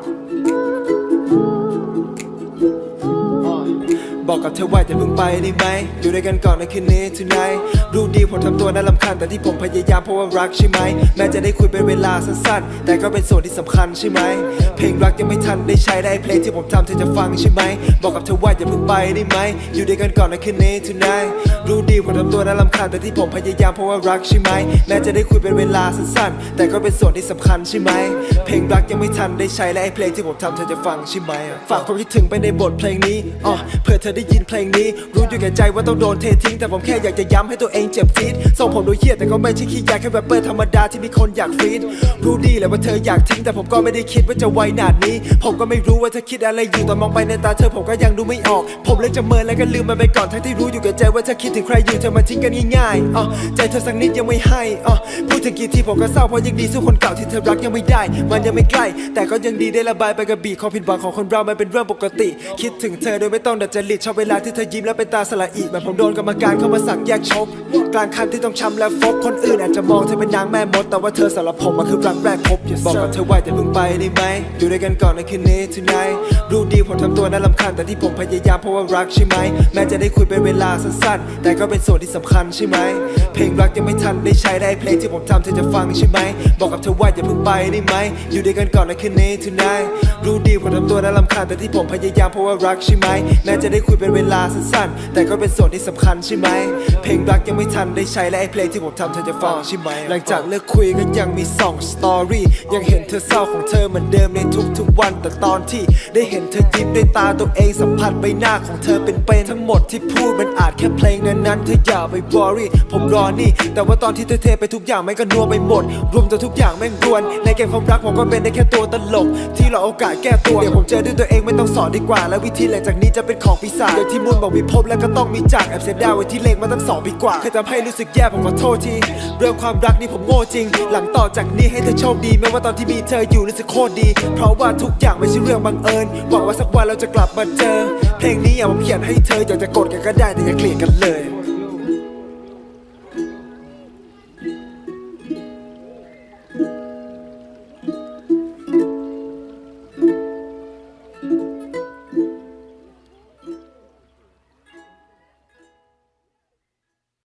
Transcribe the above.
life. บอกกับเธอว่าจะเพิ่งไปได้ไหมอยู่ด้วยกันก่อนในคืนนี้ tonight รู้ดีผมทำตัวน่ารำคาญแต่ที่ผมพยายามเพราะว่ารักใช่ไหม แม้จะได้คุยเป็นเวลาสั้นๆ แต่ก็เป็นส่วนที่สำคัญใช่ไหม เพลงรักยังไม่ทันได้ใช้ได้เพลงที่ผมทำเธอจะฟังใช่ไหม บอกกับเธอว่าอย่าเพิ่งไปได้ไหม อยู่ด้วยกันก่อนในคืนนี้ tonight รู้ดีผมทำตัวน่ารำคาญแต่ที่ผมพยายามเพราะว่ารักใช่ไหม แม้จะได้คุยเป็นเวลาสั้นๆ แต่ก็เป็นส่วนที่สำคัญใช่ไหม เพลงรักยังไม่ทันได้ใช้และไอ้เพลงที่ผมทำเธอจะฟังใช่ไหม ฝากความคิดถึงไปในบทเพลงนี้อ๋อเพื่อเธอได้ยินเพลงนี้ รู้อยู่แก่ใจว่าต้องโดนเททิ้ง แต่ผมแค่อยากจะย้ำให้ตัวเองเจ็บฟีดส่งผมดูเหี้ยแต่ก็ไม่ใช่ขี้ยาแค่แรปเปอร์ธรรมดาที่มีคนอยากฟีดรู้ดีแหละว่าเธออยากทิ้ง แต่ผมก็ไม่ได้คิดว่าจะไวหนาดนี้ ผมก็ไม่รู้ว่าเธอคิดอะไรอยู่ตอนมองไปในตาเธอผมก็ยังดูไม่ออก ผมเลยจะเมินแล้วก็ลืมมันไปก่อนทั้งที่รู้อยู่แก่ใจว่าเธอคิดถึงใครอยู่เธอมาทิ้งกันง่ายๆอ๋อใจเธอสักนิดยังไม่ให้อ๋อพูดถึงกี่ทีผมก็เศร้าเพราะยังดีสู้คนเก่าที่เธอรักยังไม่ได้ มันยังไม่ใกล้ แต่ก็ยังดีได้ระบายไปกับบีความผิดหวังของคนเรามันเป็นเรื่องปกติ คิดถึงเธอโดยไม่ต้องดัดจริตชอบเวลาที่เธอยิ้มแล้วเป็นตาสละอีเหมือนผมโดนกรรมการเข้ามาสั่งแยกชก กลางคันที่ต้องช้ำและฟกคนอื่นอาจจะมองเธอเป็นนางแม่มด แต่ว่าเธอสำหรับผมมันคือรักแรกพบบอกกับเธอว่าจะเพิ่งไปได้ไหมอยู่ด้วยกันก่อนในคืนนี้ tonight รู้ดีผมทำตัวน่ารำคาญแต่ที่ผมพยายามเพราะว่ารักใช่ไหมแม้จะได้คุยเป็นเวลาสั้นๆ แต่ก็เป็นส่วนที่สำคัญใช่ไหมเพลงรักยังไม่ทันได้ใช้ได้เพลงที่ผมทำเธอจะฟังใช่ไหมบอกกับเธอว่าอย่าเพิ่งไปได้ไหมอยู่ด้วยกันก่อนในคืนนี้ tonight รู้ดีผมทำตัวน่ารำคาญแต่ที่ผมพยายามเพราะว่ารักใช่ไหมแม้จะได้คุยเป็นเวลาสั้นๆ แต่ก็เป็นส่วนที่สำคัญใช่ไหม เพลงรักยังไม่ทันได้ใช้และไอ้เพลงที่ผมทำเธอจะฟังใช่ไหม หลังจากเลิกคุยก็ยังมีสองสตอรี่ยังเห็นเธอเศร้าของเธอเหมือนเดิมในทุกๆวัน แต่ตอนที่ได้เห็นเธอยิ้มด้วยตาตัวเองสัมผัสใบหน้าของเธอเป็นเป็นทั้งหมดที่พูดมันอาจแค่เพลงนั้นๆเธออย่าไปบอรี่ผมรอนี่ แต่ว่าตอนที่เธอเทไปทุกอย่างแม่งก็นัวไปหมด รวมจนทุกอย่างแม่งรวน ในเกมความรักผมก็เป็นได้แค่ตัวตลก ที่รอโอกาสแก้ตัวเดี๋ยวผมเจอด้วยตัวเองไม่ต้องสอนดีกว่า แล้ววิธีหลังจากนี้จะเป็นของปีศาจอย่างที่มุนบอกมีพบแล้วก็ต้องมีจากแอบเสียดายไว้ที่เลงมาตั้งสองปีกว่าเคยทำให้รู้สึกแย่ผมขอโทษทีเรื่องความรักนี่ผมโง่จริง หลังต่อจากนี้ให้เธอโชคดีแม้ว่าตอนที่มีเธออยู่รู้สึกโคตรดี เพราะว่าทุกอย่างไม่ใช่เรื่องบังเอิญหวังว่าสักวันเราจะกลับมาเจอ เพลงนี้อย่าผมเขียนให้เธออยากจะกดกันก็ได้แต่อย่าเกลียดกันเลย